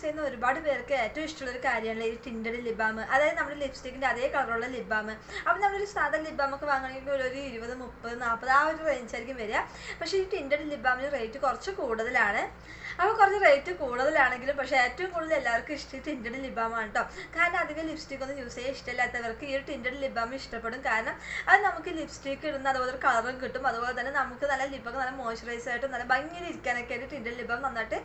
ചെയ്യുന്ന ഒരുപാട് പേർക്ക് ഏറ്റവും ഇഷ്ടമുള്ള ഒരു കാര്യമാണ് ഈ ടിൻഡഡ് ലിബാം. അതായത് നമ്മുടെ ലിപ്സ്റ്റിക്കിന്റെ അതേ കളറുള്ള ലിബാം. അപ്പോൾ നമ്മളൊരു സാധാ ലിബാമൊക്കെ വാങ്ങണമെങ്കിൽ ഒരു ഇരുപത് മുപ്പത് നാൽപ്പത് ആ ഒരു റേഞ്ചായിരിക്കും വരിക. പക്ഷേ ഈ ടിൻഡഡ് ലിബാമിന് റേറ്റ് കുറച്ച് കൂടുതലാണ്. അപ്പോൾ കുറച്ച് റേറ്റ് കൂടുതലാണെങ്കിലും പക്ഷേ ഏറ്റവും കൂടുതൽ എല്ലാവർക്കും ഇഷ്ടം ടിൻഡഡ് ലിബാമാണ് കേട്ടോ കാരണം അധികം ലിപ്സ്റ്റിക് ഒന്നും യൂസ് ചെയ്യാൻ ഇഷ്ടമില്ലാത്തവർക്ക് ഈ ഒരു ടിൻഡഡ് ലിബാം ഇഷ്ടപ്പെടും. കാരണം അത് നമുക്ക് ലിപ്സ്റ്റിക് ഇടുന്ന അതുപോലെ ഒരു കളറും കിട്ടും. അതുപോലെ തന്നെ നമുക്ക് നല്ല ലിപ്പൊക്കെ നല്ല മോയ്സ്ചറൈസ് ആയിട്ട് നല്ല ഭംഗിയിൽ ഇരിക്കാനൊക്കെ ആയിട്ട് ടിൻഡഡ് ലിബാം നന്നായിട്ട്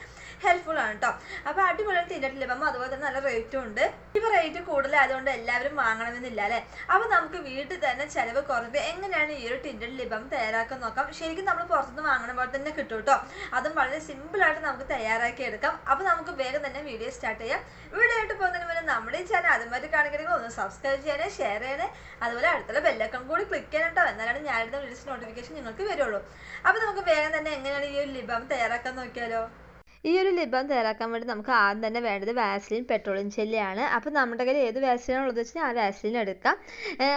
ഹെൽപ്ഫുൾ ആണ് കേട്ടോ അപ്പോൾ അടിപൊളി തിന്നിട്ടില്ല? അപ്പം അതുപോലെ തന്നെ നല്ല റേറ്റും ഉണ്ട്. ഇപ്പോൾ റേറ്റ് കൂടുതലായതുകൊണ്ട് എല്ലാവരും വാങ്ങണമെന്നില്ല അല്ലേ? അപ്പോൾ നമുക്ക് വീട്ടിൽ തന്നെ ചിലവ് കുറഞ്ഞിട്ട് എങ്ങനെയാണ് ഈ ഒരു ടിൻഡഡ് ലിബം തയ്യാറാക്കാൻ നോക്കാം. ശരിക്കും നമ്മൾ പുറത്തുനിന്ന് വാങ്ങണ പോലെ തന്നെ കിട്ടും കേട്ടോ അതും വളരെ സിമ്പിളായിട്ട് നമുക്ക് തയ്യാറാക്കി എടുക്കാം. അപ്പോൾ നമുക്ക് വേഗം തന്നെ വീഡിയോ സ്റ്റാർട്ട് ചെയ്യാം. വീഡിയോ ആയിട്ട് പോകുന്നതിന് മുന്നേ നമ്മുടെ ഈ ചാനൽ ആദ്യമായിട്ട് കാണിക്കണമെങ്കിൽ ഒന്ന് സബ്സ്ക്രൈബ് ചെയ്യണേ ഷെയർ ചെയ്യണേ. അതുപോലെ അടുത്തുള്ള ബെല്ലക്കം കൂടി ക്ലിക്ക് ചെയ്യണം കേട്ടോ എന്നാലാണ് ഞാനിടുന്ന വീഡിയോസ് നോട്ടിഫിക്കേഷൻ നിങ്ങൾക്ക് വരുള്ളൂ. അപ്പോൾ നമുക്ക് വേഗം തന്നെ എങ്ങനെയാണ് ഈ ഒരു ലിബം തയ്യാറാക്കാൻ നോക്കിയാലോ? ഈ ഒരു ലിബാം തയ്യാറാക്കാൻ വേണ്ടി നമുക്ക് ആദ്യം തന്നെ വേണ്ടത് വാസ്ലിൻ പെട്രോളിയം ജെല്ലിയാണ് അപ്പോൾ നമ്മുടെ കയ്യിൽ ഏത് വാസ്ലിനാണ് ഉള്ളത് വെച്ചാൽ ആ വാസ്ലിൻ എടുക്കാം.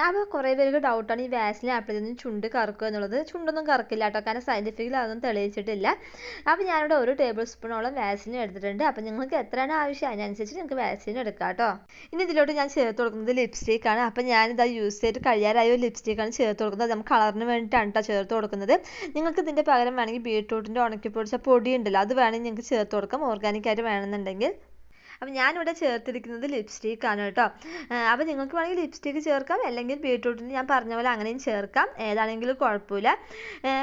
അപ്പോൾ കുറേ പേർക്ക് ഡൗട്ടാണ് ഈ വാസ്ലിൻ ആപ്പിൾ നിന്ന് ചുണ്ട് കറക്കുക എന്നുള്ളത്. ചുണ്ടൊന്നും കറക്കില്ല കേട്ടോ കാരണം സയന്റിഫിക്കലി അതൊന്നും തെളിയിച്ചിട്ടില്ല. അപ്പോൾ ഞാനിവിടെ ഒരു ടേബിൾ സ്പൂണോളം വാസ്ലിൻ എടുത്തിട്ടുണ്ട്. അപ്പോൾ നിങ്ങൾക്ക് എത്രയാണ് ആവശ്യം അതിനനുസരിച്ച് നിങ്ങൾക്ക് വാസ്ലിൻ എടുക്കാം കേട്ടോ. ഇനി ഇതിലോട്ട് ഞാൻ ചേർത്ത് കൊടുക്കുന്നത് ലിപ്സ്റ്റിക് ആണ്. അപ്പോൾ യൂസ് ചെയ്തിട്ട് കഴിയാറായ ഒരു ലിപ്സ്റ്റിക്കാണ് ചേർത്ത് കൊടുക്കുന്നത്. നമുക്ക് കളറിന് വേണ്ടിയിട്ടാണ് കേട്ടോ ചേർത്ത് കൊടുക്കുന്നത്. നിങ്ങൾക്ക് ഇതിന്റെ പകരം വേണമെങ്കിൽ ബീട്രൂട്ടിന്റെ ഉണക്കി പൊടിച്ച പൊടി ഉണ്ടല്ലോ അത് വേണമെങ്കിൽ നിങ്ങൾക്ക് ചേർത്ത് കൊടുക്കാം. ഓർഗാനിക് ആയിട്ട് വേണമെന്നുണ്ടെങ്കിൽ അപ്പം ഞാനിവിടെ ചേർത്തിരിക്കുന്നത് ലിപ്സ്റ്റിക് ആണ് കേട്ടോ. അപ്പോൾ നിങ്ങൾക്ക് വേണമെങ്കിൽ ലിപ്സ്റ്റിക്ക് ചേർക്കാം അല്ലെങ്കിൽ ബീട്രൂട്ടിന് ഞാൻ പറഞ്ഞ പോലെ അങ്ങനെയും ചേർക്കാം. ഏതാണെങ്കിലും കുഴപ്പമില്ല.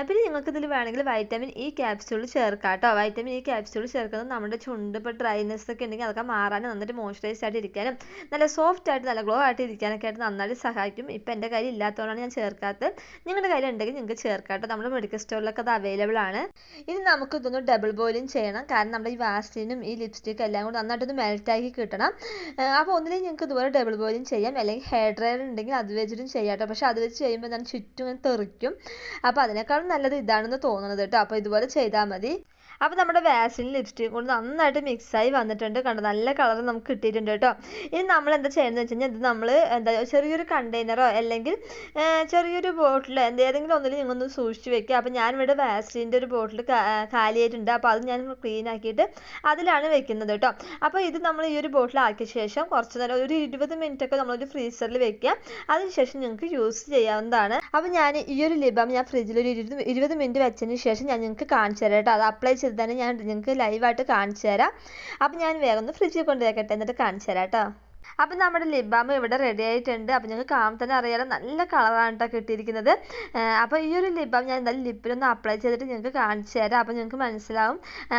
പിന്നെ നിങ്ങൾക്ക് ഇതിൽ വേണമെങ്കിൽ വൈറ്റമിൻ ഇ ക്യാപ്സ്യൂൾ ചേർക്കാം കേട്ടോ. വൈറ്റമിൻ ഇ ക്യാപ്സ്യൂൾ ചേർക്കുന്നത് നമ്മുടെ ചുണ്ട് ഇപ്പോൾ ഡ്രൈനെസ് ഒക്കെ ഉണ്ടെങ്കിൽ അതൊക്കെ മാറാനും നന്നായിട്ട് മോയ്സ്ചറൈസ് ആയിട്ട് ഇരിക്കാനും നല്ല സോഫ്റ്റ് ആയിട്ട് നല്ല ഗ്ലോ ആയിട്ട് ഇരിക്കാനൊക്കെ ആയിട്ട് നന്നായിട്ട് സഹായിക്കും. ഇപ്പം എന്റെ കയ്യിൽ ഇല്ലാത്തതുകൊണ്ടാണ് ഞാൻ ചേർക്കാത്തത്. നിങ്ങളുടെ കയ്യിൽ ഉണ്ടെങ്കിൽ നിങ്ങൾക്ക് ചേർക്കാം കേട്ടോ. നമ്മുടെ മെഡിക്കൽ സ്റ്റോറിലൊക്കെ അത് അവൈലബിൾ ആണ്. ഇനി നമുക്ക് ഇതൊന്ന് ഡബിൾ ബോയിലും ചെയ്യണം. കാരണം നമ്മുടെ ഈ വാസ്ലിനും ഈ ലിപ്സ്റ്റിക്കും എല്ലാം കൂടി നന്നായിട്ടൊന്ന് മെൽറ്റാക്കി കിട്ടണം. അപ്പോൾ ഒന്നിലും ഞങ്ങൾക്ക് ഇതുപോലെ ഡബിൾ ബോയിലും ചെയ്യാം. അല്ലെങ്കിൽ ഹെയർ ഡ്രയർ ഉണ്ടെങ്കിൽ അത് വെച്ചിട്ടും ചെയ്യാം കേട്ടോ പക്ഷേ അത് വെച്ച് ചെയ്യുമ്പോൾ ഞാൻ ചുറ്റും ഇങ്ങനെ തെറിക്കും. അപ്പോൾ അതിനേക്കാളും നല്ലത് ഇതാണെന്ന് തോന്നുന്നത് കേട്ടോ അപ്പോൾ ഇതുപോലെ ചെയ്താൽ മതി. അപ്പോൾ നമ്മുടെ വാസിലിൻ ലിപ്സ്റ്റിക്കും കൊണ്ട് നന്നായിട്ട് മിക്സായി വന്നിട്ടുണ്ട്. കണ്ടോ? നല്ല കളർ നമുക്ക് കിട്ടിയിട്ടുണ്ട് കേട്ടോ. ഇനി നമ്മൾ എന്താ ചെയ്യുന്നത് വെച്ച് കഴിഞ്ഞാൽ ഇത് നമ്മൾ എന്താ ചെറിയൊരു കണ്ടെയ്നറോ അല്ലെങ്കിൽ ചെറിയൊരു ബോട്ടിലോ ഏതെങ്കിലും ഒന്നിൽ നിങ്ങളൊന്ന് സൂക്ഷിച്ച് വെക്കുക. അപ്പോൾ ഇവിടെ വാസിലിന്റെ ഒരു ബോട്ടിൽ കാലിയായിട്ടുണ്ട്. അപ്പോൾ അത് ഞാൻ ക്ലീൻ ആക്കിയിട്ട് അതിലാണ് വെക്കുന്നത് കേട്ടോ. അപ്പോൾ ഇത് നമ്മൾ ഈ ഒരു ബോട്ടിൽ ആക്കിയ ശേഷം കുറച്ച് നേരം ഒരു ഇരുപത് മിനിറ്റ് ഒക്കെ നമ്മളൊരു ഫ്രീസറിൽ വെക്കുക. അതിനുശേഷം നിങ്ങൾക്ക് യൂസ് ചെയ്യാവുന്നതാണ്. അപ്പോൾ ഞാൻ ഈ ഒരു ലിബം ഞാൻ ഫ്രിഡ്ജിൽ ഒരു ഇരുപത് മിനിറ്റ് വെച്ചതിന് ശേഷം ഞാൻ നിങ്ങൾക്ക് കാണിച്ചു തരാം കേട്ടോ. അത് അപ്ലൈ ചെയ്ത് തന്നെ ഞാൻ നിങ്ങൾക്ക് ലൈവായിട്ട് കാണിച്ചു തരാം. അപ്പം ഞാൻ വേഗം ഒന്ന് ഫ്രിഡ്ജിൽ കൊണ്ട് വെക്കട്ടെ. എന്നിട്ട് കാണിച്ചു തരാം കേട്ടോ. അപ്പം നമ്മുടെ ലിപ് ഇവിടെ റെഡി ആയിട്ടുണ്ട്. അപ്പം നിങ്ങൾക്ക് കാണുമ്പോൾ തന്നെ അറിയാലോ നല്ല കളറാണ് കേട്ടോ കിട്ടിയിരിക്കുന്നത്. അപ്പോൾ ഈ ഒരു ലിപ് ബാം ഞാൻ എന്തായാലും ലിപ്പിലൊന്ന് അപ്ലൈ ചെയ്തിട്ട് നിങ്ങൾക്ക് കാണിച്ചു തരാം. അപ്പോൾ നിങ്ങൾക്ക് മനസ്സിലാവും.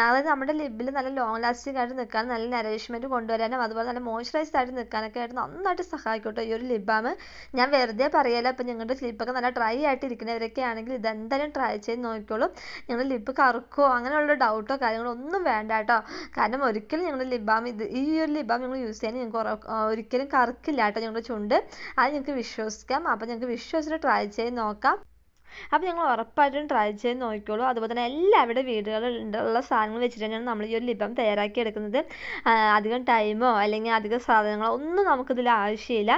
അതായത് നമ്മുടെ ലിപ്പിൽ നല്ല ലോങ് ലാസ്റ്റിംഗ് ആയിട്ട് നിൽക്കാൻ നല്ല നറിഷ്മെന്റ് കൊണ്ടുവരാനും അതുപോലെ നല്ല മോയ്സ്ചറൈസ്ഡ് ആയിട്ട് നിൽക്കാനൊക്കെ ആയിട്ട് നന്നായിട്ട് സഹായിക്കട്ടോ ഈ ഒരു ലിപ് ബാം ഞാൻ വെറുതെ പറയല അപ്പോൾ നിങ്ങളുടെ ലിപ്പൊക്കെ നല്ല ഡ്രൈ ആയിട്ട് ഇരിക്കുന്നവരൊക്കെ ആണെങ്കിൽ ഇതെന്തായാലും ട്രൈ ചെയ്ത് നോക്കിക്കോളൂ. നിങ്ങളുടെ ലിപ്പ് കറുക്കോ അങ്ങനെയുള്ള ഡൗട്ടോ കാര്യങ്ങളോ ഒന്നും വേണ്ട കേട്ടോ കാരണം ഒരിക്കലും നിങ്ങളുടെ ലിപ് ബാം ഇത് ഈ ഒരു ലിപ് ബാം നിങ്ങൾ യൂസ് ചെയ്യാൻ നിങ്ങൾക്ക് ഒരിക്കലും കറുക്കില്ല കേട്ടോ ഞങ്ങളുടെ ചുണ്ട്. അത് നിങ്ങൾക്ക് വിശ്വസിക്കാം. അപ്പോൾ നിങ്ങൾക്ക് വിശ്വസിച്ചിട്ട് ട്രൈ ചെയ്ത് നോക്കാം. അപ്പോൾ ഞങ്ങൾ ഉറപ്പായിട്ടും ട്രൈ ചെയ്ത് നോക്കിക്കോളൂ. അതുപോലെ തന്നെ എല്ലാവരുടെ വീടുകളിൽ ഉള്ള സാധനങ്ങൾ വെച്ചിട്ട് തന്നെയാണ് നമ്മൾ ഈ ഒരു ലിപം തയ്യാറാക്കി എടുക്കുന്നത്. അധികം ടൈമോ അല്ലെങ്കിൽ അധികം സാധനങ്ങളോ ഒന്നും നമുക്കിതിൽ ആവശ്യമില്ല.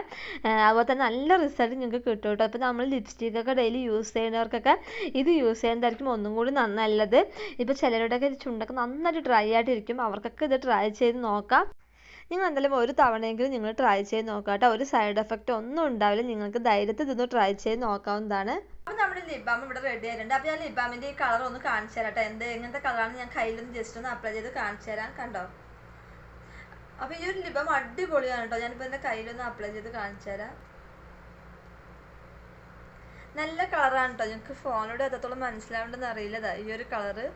അതുപോലെ തന്നെ നല്ല റിസൾട്ട് നിങ്ങൾക്ക് കിട്ടും കേട്ടോ. അപ്പോൾ നമ്മൾ ലിപ്സ്റ്റിക്കൊക്കെ ഡെയിലി യൂസ് ചെയ്യുന്നവർക്കൊക്കെ ഇത് യൂസ് ചെയ്യുന്നതായിരിക്കും ഒന്നും കൂടി നല്ലത് ഇപ്പോൾ ചിലരുടെയൊക്കെ ചുണ്ടൊക്കെ നന്നായിട്ട് ഡ്രൈ ആയിട്ടിരിക്കും. അവർക്കൊക്കെ ഇത് ട്രൈ ചെയ്ത് നോക്കാം. നിങ്ങൾ എന്തായാലും ഒരു തവണയെങ്കിലും നിങ്ങൾ ട്രൈ ചെയ്ത് നോക്കാം കേട്ടോ ഒരു സൈഡ് എഫക്റ്റ് ഒന്നും ഉണ്ടാവില്ല. നിങ്ങൾക്ക് ധൈര്യത്തിൽ നിന്ന് ട്രൈ ചെയ്ത് നോക്കാവുന്നതാണ്. അപ്പോൾ നമ്മുടെ ലിബാം ഇവിടെ റെഡി ആയിട്ടുണ്ട്. അപ്പോൾ ഞാൻ ലിപ് ബാമിന്റെ ഈ കളർ ഒന്ന് കാണിച്ചു തരാം കേട്ടോ. എന്ത് എങ്ങനത്തെ കളറാണ് ഞാൻ കയ്യിലൊന്ന് ജസ്റ്റ് ഒന്ന് അപ്ലൈ ചെയ്ത് കാണിച്ചു തരാം കണ്ടോ? അപ്പോൾ ഈ ഒരു ലിപ് ബാം അടിപൊളിയാണ് കേട്ടോ. ഞാനിപ്പോൾ എന്റെ കയ്യിലൊന്ന് അപ്ലൈ ചെയ്ത് കാണിച്ചു തരാം. നല്ല കളറാണ് കേട്ടോ. ഞങ്ങൾക്ക് ഫോണിലൂടെ എത്രത്തോളം മനസ്സിലാവേണ്ടെന്ന് അറിയില്ല ഈ ഒരു കളറ്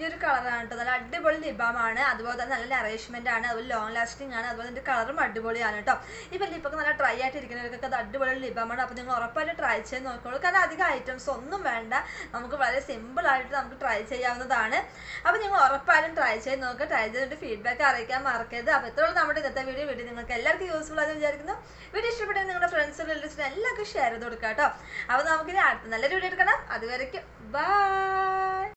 ഈ ഒരു കളറാണ് കേട്ടോ. നല്ല അടിപൊളി ലിബാമാണ് അതുപോലെ തന്നെ നല്ല അറേഞ്ച്മെന്റ് ആണ്. അതുപോലെ ലോങ് ലാസ്റ്റിംഗ് ആണ്. അതുപോലെ ഇതിന്റെ കളറും അടിപൊളിയാണ് കേട്ടോ. ഇപ്പൊ ലിപ്പൊക്കെ നല്ല ട്രൈ ആയിട്ട് ഇരിക്കുന്നവർക്കൊക്കെ അത് അടിപൊളി ലിബാമാണ് അപ്പോൾ നിങ്ങൾ ഉറപ്പായിട്ട് ട്രൈ ചെയ്ത് നോക്കിക്കോളൂ. കാരണം അധികം ഐറ്റംസ് ഒന്നും വേണ്ട. നമുക്ക് വളരെ സിമ്പിൾ ആയിട്ട് നമുക്ക് ട്രൈ ചെയ്യാവുന്നതാണ്. അപ്പോൾ നിങ്ങൾ ഉറപ്പായിട്ടും ട്രൈ ചെയ്ത് നോക്കുക ട്രൈ ചെയ്തിട്ട് ഫീഡ്ബാക്ക് അറിയിക്കാൻ മറക്കരുത്. അപ്പോൾ ഇത്രയുള്ള നമ്മുടെ ഇന്നത്തെ വീഡിയോ വീഡിയോ നിങ്ങൾക്ക് എല്ലാവർക്കും യൂസ്ഫുൾ ആണെന്ന് വിചാരിക്കുന്നു. വീഡിയോ ഇഷ്ടപ്പെട്ടെങ്കിൽ നിങ്ങളുടെ ഫ്രണ്ട്സ് റിലേറ്റീവ്സിന് എല്ലാവർക്കും ഷെയർ ചെയ്ത് കൊടുക്കുക കേട്ടോ. അപ്പോൾ നമുക്കിനി അടുത്ത നല്ലൊരു വീഡിയോ എടുക്കണം അതുവരയ്ക്കും ബൈ